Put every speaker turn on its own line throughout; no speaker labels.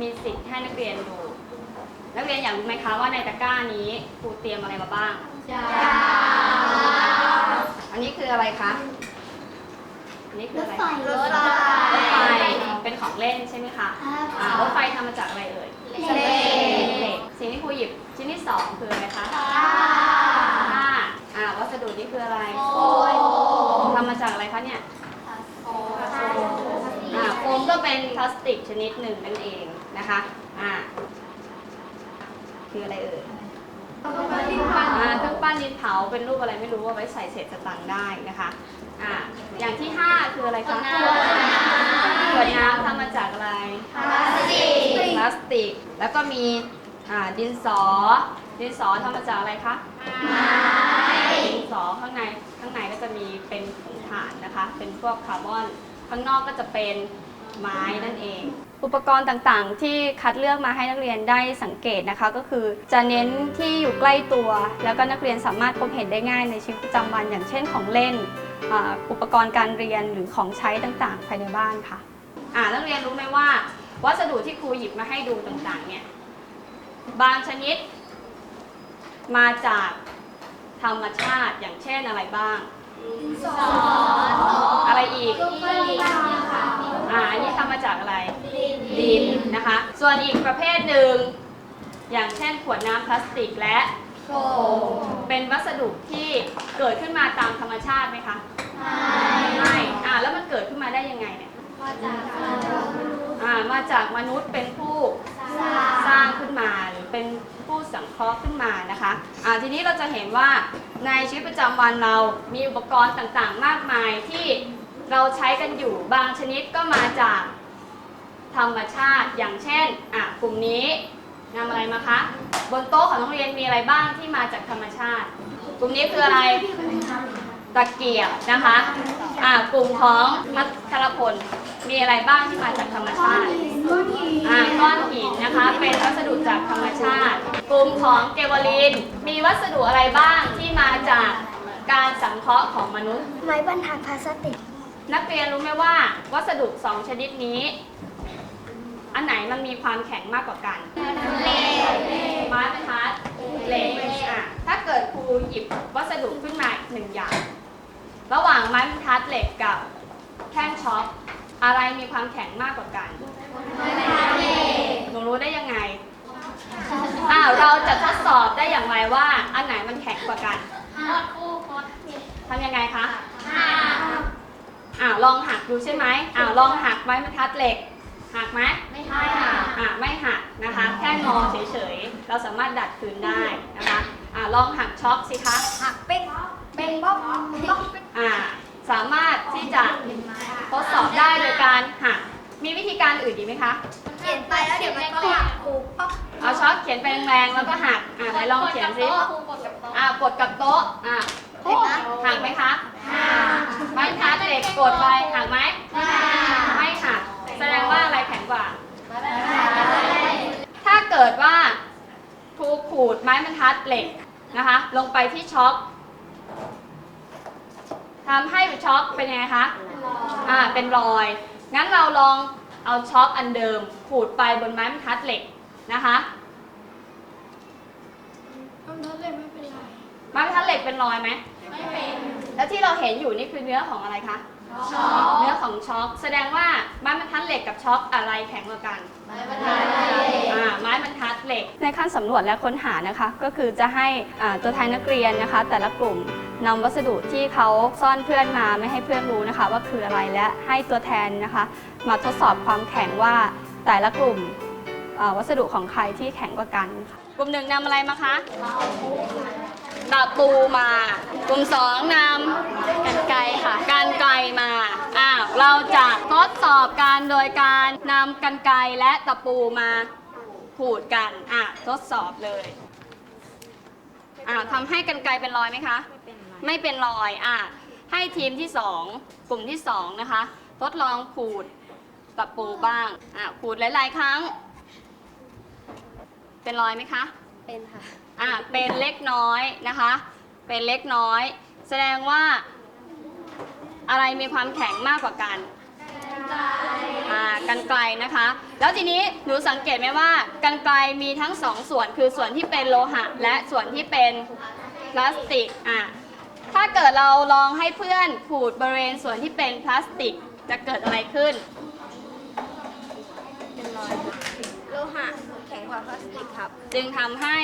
มีสิทธิ์ให้นักเรียนดู นักเรียนอยากรู้ไหมคะว่าในตะกร้านี้ครูเตรียมอะไรมาบ้างอันนี้คืออะไรคะ อันนี้คืออะไร
รถไฟ
รถไฟเป็นของเล่นใช่ไหมคะอ่ารถไฟทำมาจากอะไรเอ่ย
เหล็ก
เหล็กสิ่งที่ครูหยิบชิ้นที่สองคืออะไรคะผ้าอ่าวัสดุนี่คืออะไรทำมาจากอะไรคะเนี่ยอ่าโฟม ก็เป็นพลาสติกชนิดหนึ่งนั่นเองนะคะอ่าคืออะไรเอ่ยอ่าเครื่องปั้นดินเผาเป็นรูปอะไรไม่รู้ว่าไว้ใส่เศษสตังค์ได้นะคะอ่าอย่างที่ห้าคืออะไรคะขวดน้ำทำมาจากอะไรพลาสติก แล้วก็มีอ่าดินสอ ดินสอทำมาจากอะไรคะดินสอข้างในข้างในก็จะมีเป็นผงถ่านนะคะ เป็นพวกคาร์บอน ข้างนอกก็จะเป็น ไม้นั่นเอง อุปกรณ์ต่างๆ ที่คัดเลือกมาให้นักเรียนได้สังเกตนะคะ ก็คือจะเน้นที่อยู่ใกล้ตัว แล้วก็นักเรียนสามารถพบเห็นได้ง่ายในชีวิตประจำวัน อย่างเช่นของเล่นอ่าอุปกรณ์การเรียนหรือของใช้ต่างๆ ภายในบ้านค่ะอ่านักเรียนรู้ไหมว่า วัสดุที่ครูหยิบมาให้ดูต่างๆเนี่ยบางชนิด มาจากธรรมชาติอย่างเช่นอะไรบ้าง อะไรอีก อ่าอันนี้ทำมาจากอะไร ดินนะคะ ส่วนอีกประเภทหนึ่ง อย่างเช่นขวดน้ำพลาสติกและโฟมเป็นวัสดุที่เกิดขึ้นมาตามธรรมชาติไหมคะ ไม่ อ่าแล้วมันเกิดขึ้นมาได้ยังไงเนี่ยอ่ามาจากมนุษย์เป็นผู้สร้างขึ้นมาหรือเป็นผู้สังเคราะห์ขึ้นมานะคะอ่าทีนี้เราจะเห็นว่าในชีวิตประจำวันเรามีอุปกรณ์ต่างๆ มากมายที่ เราใช้กันอยู่บางชนิดก็มาจากธรรมชาติอย่างเช่นอะกลุ่มนี้นำอะไรมาคะ บนโต๊ะของโรงเรียนมีอะไรบ้างที่มาจากธรรมชาติ กลุ่มนี้คืออะไรตะเกียบนะคะอ่ากลุ่มของพัทรพลมีอะไรบ้างที่มาจากธรรมชาติอ่าก้อนหินนะคะ เป็นวัสดุจากธรรมชาติ กลุ่มของเกวลิน มีวัสดุอะไรบ้างที่มาจากการสังเคราะห์ของมนุษย์
ไม้บรรทัดพลาสติก
นักเรียนรู้ไหมว่า วัสดุสองชนิดนี้ อันไหนมันมีความแข็งมากกว่ากันไม้บรรทัดเหล็กอะถ้าเกิดครูหยิบวัสดุขึ้นมาหนึ่งอย่าง ระหว่างไม้บรรทัดเหล็กกับแท่งช็อคอะไรมีความแข็งมากกว่ากันหนูรู้ได้ยังไงอ้าวเราจะทดสอบได้อย่างไรว่า อันไหนมันแข็งกว่ากันทำยังไงคะอ้าว ลองหักดูใช่ไหมอ้าวลองหักไม้บรรทัดเหล็ก หักไหม
ไม่ใช่ค่ะ
อะไม่หักนะคะ แค่งอเฉยๆ เราสามารถดัดคืนได้นะคะอะลองหักช็อคสิคะ
หักเป๊กเป๊กบ๊อบบ๊อบ
อะสามารถที่จะทดสอบได้โดยการหักมีวิธีการอื่นดีกไหมคะ
เขียนไปแล้วเดี๋ยวมันก็หักกูป๊อก
เอาช็อคเขียนไปแรงๆแล้วก็หักอะไหนลองเขียนสิอะกดกับโต๊ะอะ
เห็นไหม
หักไหมคะ ไม้ทัดเหล็กกดไปหักไหมไม่หักแสดงว่าอะไรแข็งกว่า ถ้าเกิดว่าครูขูดไม้บรรทัดเหล็กนะคะ ลงไปที่ช็อคทำให้ช็อคเป็นยังไงคะอ่าเป็นรอย งั้นเราลองเอาช็อคอันเดิม ขูดไปบนไม้บรรทัดเหล็กนะคะ
มันทดเลยไม่เป็นไร
ไม้บรรทัดเหล็กเป็นรอยไหม
ไม่เป็น
แล้วที่เราเห็นอยู่นี่คือเนื้อของอะไรคะ
ช็อ
เนื้อของช็อคแสดงว่าไม้บรรทัดเหล็กกับช็อคอะไรแข็งกว่ากัน
ไม่เป็นไร
อ่าไม้บรรทัดเหล็ก ในขั้นสำรวจและค้นหานะคะ ก็คือจะให้อ่าตัวแทนนักเรียนนะคะ แต่ละกลุ่มนำวัสดุที่เขาซ่อนเพื่อนมาไม่ให้เพื่อนรู้นะคะ ว่าคืออะไรและให้ตัวแทนนะคะ มาทดสอบความแข็งว่าแต่ละกลุ่มอ่าวัสดุของใครที่แข็งกว่ากันค่ะกลุ่มหนึ่งนำอะไรมาคะตะปูมา กลุ่มสองนำกันไกค่ะ กันไกมาอ้าวเราจะทดสอบการโดยการนำกันไกและตะปูมาขูดกันอะทดสอบเลยอะทำให้กันไกลเป็นรอยไหมคะ ไม่เป็นรอยอะให้ทีมที่สองกลุ่มที่สองนะคะ ทดลองขูดตะปูบ้างอะขูดหลาย ๆ ครั้ง เป็นรอยไหมคะ
เป็นค่ะ
อะเป็นเล็กน้อยนะคะ เป็นเล็กน้อย แสดงว่า อะไรมีความแข็งมากกว่ากันอ่ากันไกลนะคะ แล้วทีนี้หนูสังเกตไหมว่ากันไกลมีทั้งสองส่วนคือส่วนที่เป็นโลหะ และส่วนที่เป็นพลาสติกอะถ้าเกิดเราลองให้เพื่อนขูดบริเวณส่วนที่เป็นพลาสติกจะเกิดอะไรขึ้น
โลหะแข็งกว่าพลาสติกครับ
จึงทำให้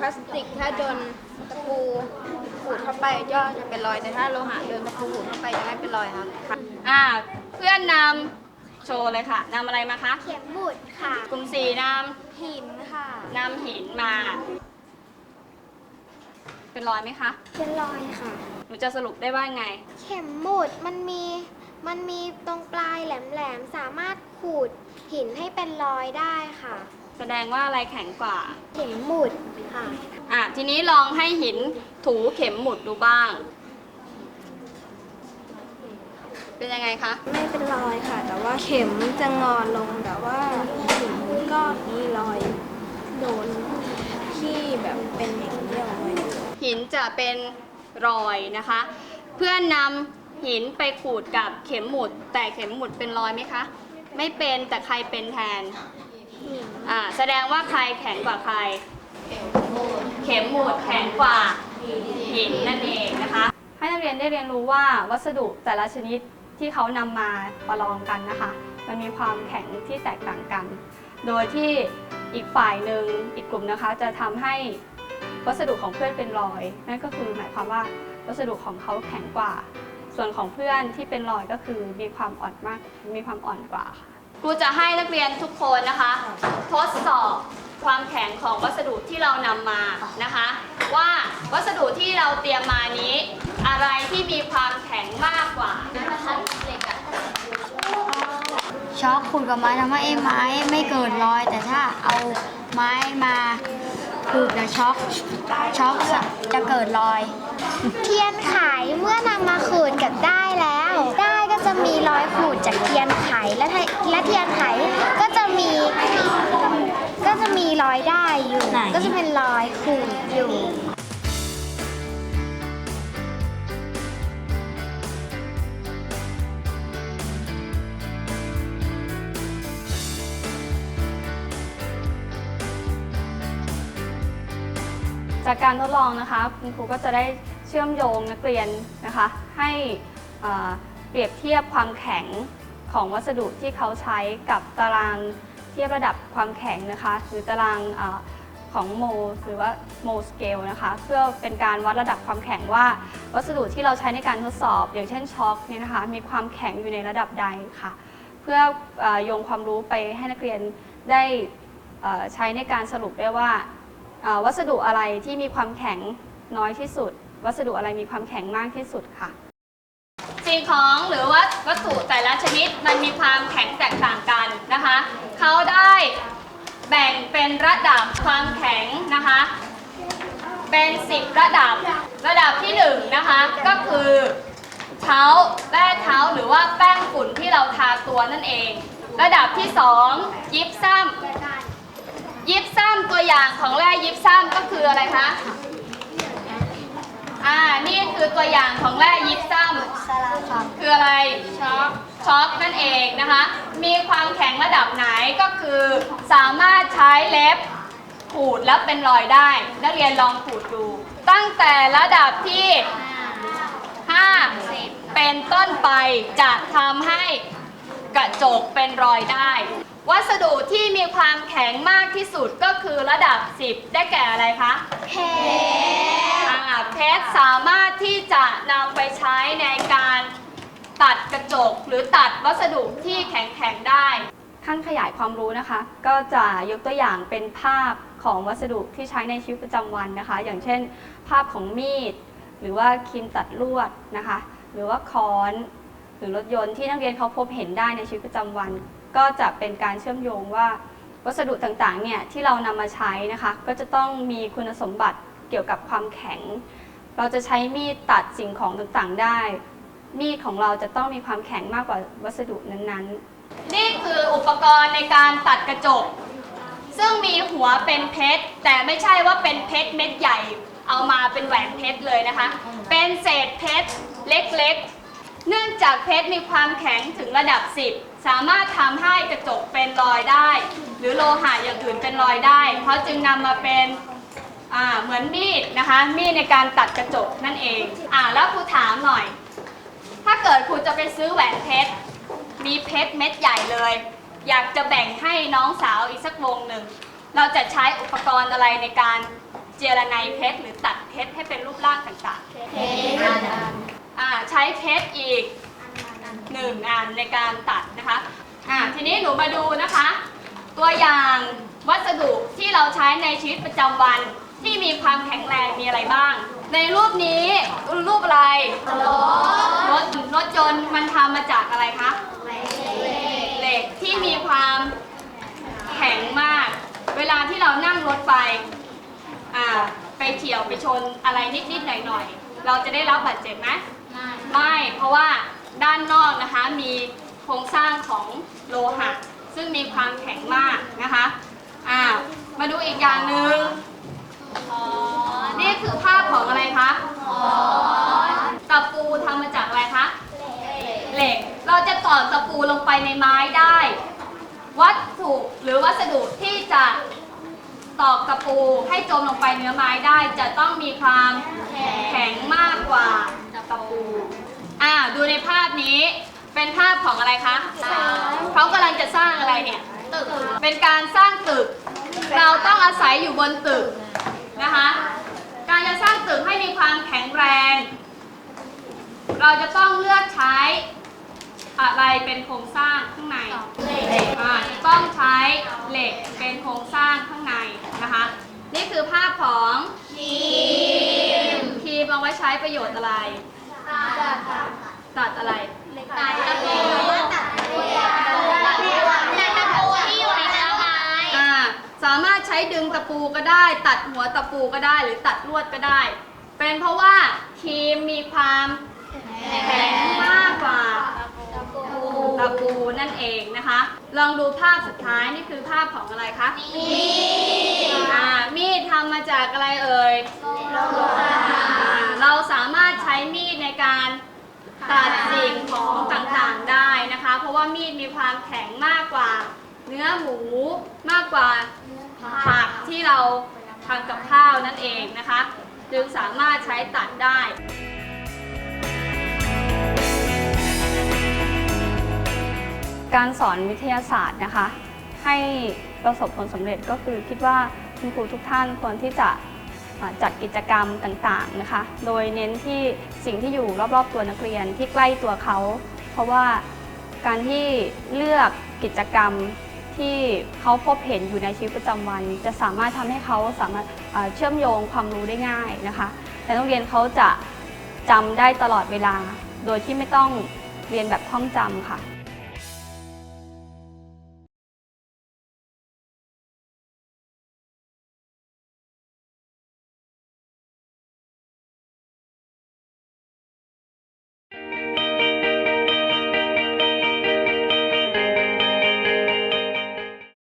พลาสติกถ้าโดนตะปูขูดเข้าไปก็จะเป็นรอยแต่ถ้าโลหะโดนตะปูขูดเข้าไปจะไม่เป็นรอยครับ
อ่าเพื่อนนำโชว์เลยค่ะนำอะไรมาคะ
เข็มบุดค่ะ
กลุ่มสี่น
หินค่ะำ
นำหินมา เป็นรอยไหมคะ
เป็นรอยค่ะ
หนูจะสรุปได้ว่าไง
เข็มหมุดมันมีมันมีตรงปลายแหลมๆ สามารถขูดหินให้เป็นรอยได้ค่ะ
แสดงว่าอะไรแข็งกว่า
เข็มหมุดค่ะ
อะทีนี้ลองให้หินถูเข็มหมุดดูบ้าง เป็นยังไงคะ
ไม่เป็นรอยค่ะ แต่ว่าเข็มจะงอนลงแต่ว่าหินก็มีรอยโดนที่แบบเป็นอย่างนี้ออกมาอยู่
หินจะเป็นรอยนะคะ เพื่อนนำหินไปขูดกับเข็มหมุด แต่เข็มหมุดเป็นรอยไหมคะ ไม่เป็นแต่ใครเป็นแทน อ่าแสดงว่าใครแข็งกว่าใคร เข็มหมุดแข็งกว่าหินนั่นเองนะคะ ให้นักเรียนได้เรียนรู้ว่าวัสดุแต่ละชนิดที่เขานำมาประลองกันนะคะ มันมีความแข็งที่แตกต่างกัน โดยที่อีกฝ่ายหนึ่งอีกกลุ่มนะคะ จะทำให้วัสดุของเพื่อนเป็นรอย นั่นก็คือหมายความว่าวัสดุของเขาแข็งกว่า ส่วนของเพื่อนที่เป็นรอยก็คือมีความอ่อนมากมีความอ่อนกว่าค่ะ ครูจะให้นักเรียนทุกคนนะคะ ทดสอบความแข็งของวัสดุที่เรานำมานะคะ ว่าวัสดุที่เราเตรียมมานี้ อะไรที่มีความแข็งมากกว่านะคะเหล็กอะ
ช็อกขูดกับไม้ทำให้ไอ้ไม้ไม่เกิดรอย แต่ถ้าเอาไม้มาขูดกับช็อกช็อกจะเกิดรอย
เทียนไขเมื่อนำมาขูดกับได้แล้วได้ก็ จะมีรอยขูดจากเทียนไขและไทและเทียนไขก็จะมีก็จะมีรอยได้อยู่
ไหน
ก็จะเป็นรอยขูดอยู่
จากการทดลองนะคะคุณครูก็จะได้เชื่อมโยงนักเรียนนะคะ ให้เอ่อ เปรียบเทียบความแข็งของวัสดุที่เขาใช้กับตารางเทียบระดับความแข็งนะคะหรือตารางอของโมหรือว่าโมสเกลนะคะเพื่อเป็นการวัดระดับความแข็งว่า วัสดุที่เราใช้ในการทดสอบ อย่างเช่นช็อคเนี่ยนะคะมีความแข็งอยู่ในระดับใดค่ะ เพื่อออโยงความรู้ไปให้นักเรียนได้ใช้ในการสรุปได้ว่า วัสดุอะไรที่มีความแข็งน้อยที่สุด วัสดุอะไรมีความแข็งมากที่สุดค่ะ สิ่งของหรือว่าวัตถุแต่ละชนิดมันมีความแข็งแตกต่างกันนะคะเขาได้แบ่งเป็นระดับความแข็งนะคะ เป็น 10 ระดับระดับที่1นะคะก็คือเท้าแป้งเท้าหรือว่าแป้งฝุ่นที่เราทาตัวนั่นเอง ระดับที่ 2 ยิปซัมยิปซัมตัวอย่างของแร่ยิปซัมก็คืออะไรคะอ่านี่คือตัวอย่างของแร่ยิปซัมคืออะไร ช็อก ช็อก นั่นเองนะคะ มีความแข็งระดับไหนก็คือสามารถใช้เล็บขูดแล้วเป็นรอยได้ นักเรียนลองขูดดู ตั้งแต่ระดับที่ 5 เป็นต้นไปจะทำให้กระจกเป็นรอยได้ วัสดุที่มีความแข็งมากที่สุดก็คือระดับ 10 ได้แก่อะไรคะเพชรเพชรสามารถที่จะนำไปใช้ในการ ตัดกระจก หรือตัดวัสดุที่แข็งๆได้ ขั้นขยายความรู้นะคะ ก็จะยกตัวอย่างเป็นภาพของวัสดุที่ใช้ในชีวิตประจำวันนะคะ อย่างเช่น ภาพของมีด หรือว่าครีมตัดลวดนะคะ หรือว่าค้อน หรือรถยนต์ที่นักเรียนเขาพบเห็นได้ในชีวิตประจำวัน ก็จะเป็นการเชื่อมโยงว่า วัสดุต่างๆเนี่ยที่เรานำมาใช้นะคะ ก็จะต้องมีคุณสมบัติเกี่ยวกับความแข็ง เราจะใช้มีดตัดสิ่งของต่างๆได้ มีดของเราจะต้องมีความแข็งมากกว่าวัสดุนั้นๆ นี่คืออุปกรณ์ในการตัดกระจก ซึ่งมีหัวเป็นเพชร แต่ไม่ใช่ว่าเป็นเพชรเม็ดใหญ่ เอามาเป็นแหวนเพชรเลยนะคะ เป็นเศษเพชรเล็กๆ เนื่องจากเพชรมีความแข็งถึงระดับ 10 สามารถทำให้กระจกเป็นรอยได้ หรือโลหะอย่างอื่นเป็นรอยได้เขาะจึงนำมาเป็นเหมือนมีดนะคะ มีดในการตัดกระจกนั่นเอง อ่าแล้วครูถามหน่อย ถ้าเกิดครูจะไปซื้อแหวนเพชร มีเพชรเม็ดใหญ่เลย อยากจะแบ่งให้น้องสาวอีกสักวงหนึ่ง เราจะใช้อุปกรณ์อะไรในการเจรไนเพชรหรือตัดเพชรให้เป็นรูปร่างต่างๆอ่าใช้เพชรอีกหนึ่งอันในการตัดนะคะอ่าทีนี้หนูมาดูนะคะ ตัวอย่างวัสดุที่เราใช้ในชีวิตประจำวันที่มีความแข็งแรงมีอะไรบ้าง ในรูปนี้รูปอะไรรถรถยนต์มันทำมาจากอะไรคะเหล็กที่มีความแข็งมาก เวลาที่เรานั่งรถไปอ่าไปเฉียวไปชนอะไรนิดๆหน่อยๆเราจะได้รับบาดเจ็บไหมไม่เพราะว่าด้านนอกนะคะมีโครงสร้างของโลหะ ซึ่งมีความแข็งมากนะคะอ่ามาดูอีกอย่างหนึ่ง นี่คือภาพของอะไรคะตะปูทำมาจากอะไรคะ เหล็ก เราจะตอกตะปูลงไปในไม้ได้ วัตถุหรือวัสดุที่จะตอกตะปูให้จมลงไปเนื้อไม้ได้ จะต้องมีความแข็งมากกว่าตะปู อ่า ดูในภาพนี้ เป็นภาพของอะไรคะเขากำลังจะสร้างอะไรเนี่ยเป็นการสร้างตึก เราต้องอาศัยอยู่บนตึกนะคะ การจะสร้างตึกให้มีความแข็งแรง เราจะต้องเลือกใช้อะไรเป็นโครงสร้างข้างในอ่าจะต้องใช้เหล็กเป็นโครงสร้างข้างในนะคะ นี่คือภาพของครีมครีมเอาไว้ใช้ประโยชน์อะไร ตัดอะไร
ตัดตะปูตัดตะปูตัดตะปูที่อยู่ในเนื้อไม้
อ่า สามารถใช้ดึงตะปูก็ได้ ตัดหัวตะปูก็ได้หรือตัดลวดก็ได้ เป็นเพราะว่าครีมมีความแข็งมากกว่าตะปูนั่นเองนะคะ ลองดูภาพสุดท้ายนี่คือภาพของอะไรคะมีดอ่ามีดทำมาจากอะไรเอ่ยอ่าเราสามารถใช้มีดในการตัดสิ่งของต่างๆได้นะคะ เพราะว่ามีดมีความแข็งมากกว่า เนื้อหมูมากกว่าผักที่เราทำกับข้าวนั่นเองนะคะ จึงสามารถใช้ตัดได้การสอนวิทยาศาสตร์นะคะ ให้ประสบผลสำเร็จก็คือคิดว่าคุณครูทุกท่านควรที่จะอ่าจัดกิจกรรมต่างๆนะคะ โดยเน้นที่สิ่งที่อยู่รอบๆตัวนักเรียนที่ใกล้ตัวเขา เพราะว่าการที่เลือกกิจกรรม ที่เขาพบเห็นอยู่ในชีวิตประจำวัน จะสามารถทำให้เขาสามารถเชื่อมโยงความรู้ได้ง่ายนะคะแต่นักเรียนเขาจะจำได้ตลอดเวลา โดยที่ไม่ต้องเรียนแบบท่องจำค่ะ